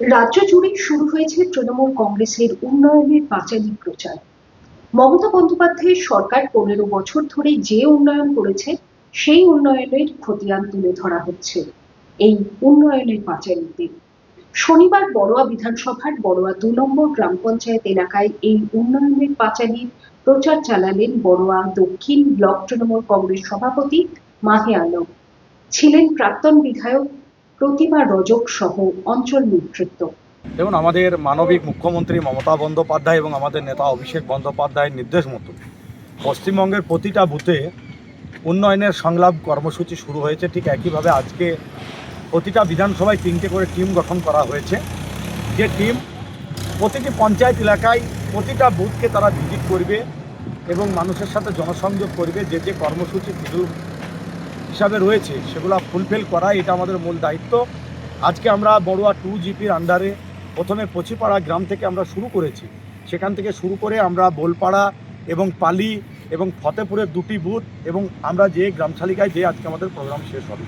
রাজ্য জুড়ে শুরু হয়েছে তৃণমূল কংগ্রেসের উন্নয়নের পাঁচালী প্রচার। মমতা বন্দ্যোপাধ্যায়ের সরকার পনেরো বছর ধরে যে উন্নয়ন করেছে, সেই উন্নয়নের খতিয়ান তুলে ধরা হচ্ছে এই উন্নয়নের পাঁচালীতে। শনিবার বড়োয়া বিধানসভার বড়োয়া দু নম্বর গ্রাম পঞ্চায়েত এলাকায় এই উন্নয়নের পাঁচালীর প্রচার চালালেন বড়োয়া দক্ষিণ ব্লক তৃণমূল কংগ্রেস সভাপতি মাহে আলম। ছিলেন প্রাক্তন বিধায়ক প্রতিমা রজক সহ অঞ্চল নেতৃত্ব দেখুন, আমাদের মানবিক মুখ্যমন্ত্রী মমতা বন্দ্যোপাধ্যায় এবং আমাদের নেতা অভিষেক বন্দ্যোপাধ্যায়ের নির্দেশ মতো পশ্চিমবঙ্গের প্রতিটা বুথে উন্নয়নের সংলাপ কর্মসূচি শুরু হয়েছে। ঠিক একইভাবে আজকে প্রতিটা বিধানসভায় তিনটে করে টিম গঠন করা হয়েছে। যে টিম প্রতিটি পঞ্চায়েত এলাকায় প্রতিটা বুথকে তারা ভিজিট করবে এবং মানুষের সাথে জনসংযোগ করবে। যে যে কর্মসূচি শিডিউল হিসাবে রয়েছে, সেগুলো ফুলফিল করা এটা আমাদের মূল দায়িত্ব। আজকে আমরা বড়ুয়া টু জিপির আন্ডারে প্রথমে পচিপাড়া গ্রাম থেকে আমরা শুরু করেছি। সেখান থেকে শুরু করে আমরা বোলপাড়া এবং পালি এবং ফতেপুরের দুটি বুথ এবং আমরা যে গ্রামশালিকায় যে আজকে আমাদের প্রোগ্রাম শেষ হবে।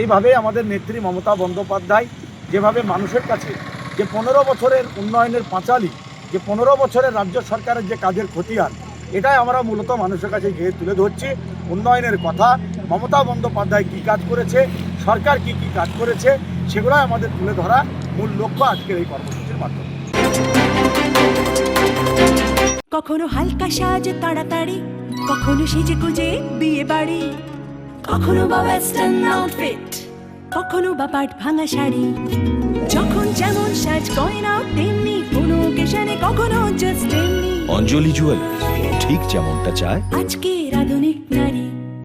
এইভাবে আমাদের নেত্রী মমতা বন্দ্যোপাধ্যায় যেভাবে মানুষের কাছে যে পনেরো বছরের উন্নয়নের পাঁচালি, যে পনেরো বছরের রাজ্য সরকারের যে কাজের খতিয়ান, এটাই আমরা মূলত মানুষের কাছে গিয়ে তুলে ধরছি। উন্নয়নের কথা মমতা বন্দ্যোপাধ্যায় কী কাজ করেছে সরকার কি কি কাজ করেছে সেগুলো আমাদের তুলে ধরা মূল লক্ষ্য আজকের এই কর্মসূচির মাধ্যমে। কখনো হালকা সাজ তাড়াতাড়ি কখনো সেজে গুজে বিয়ে বাড়ি কখনো বা ওয়েস্টার্ন আউটফিট কখনো বা পাট ভাঙা শাড়ি। যখন যেমন সাজ গয়না তেমনি কোনো ওকেশনে কখনো জাস্ট তেমনি। অঞ্জলি জুয়েলার্স ঠিক যেমনটা চায়। আজকে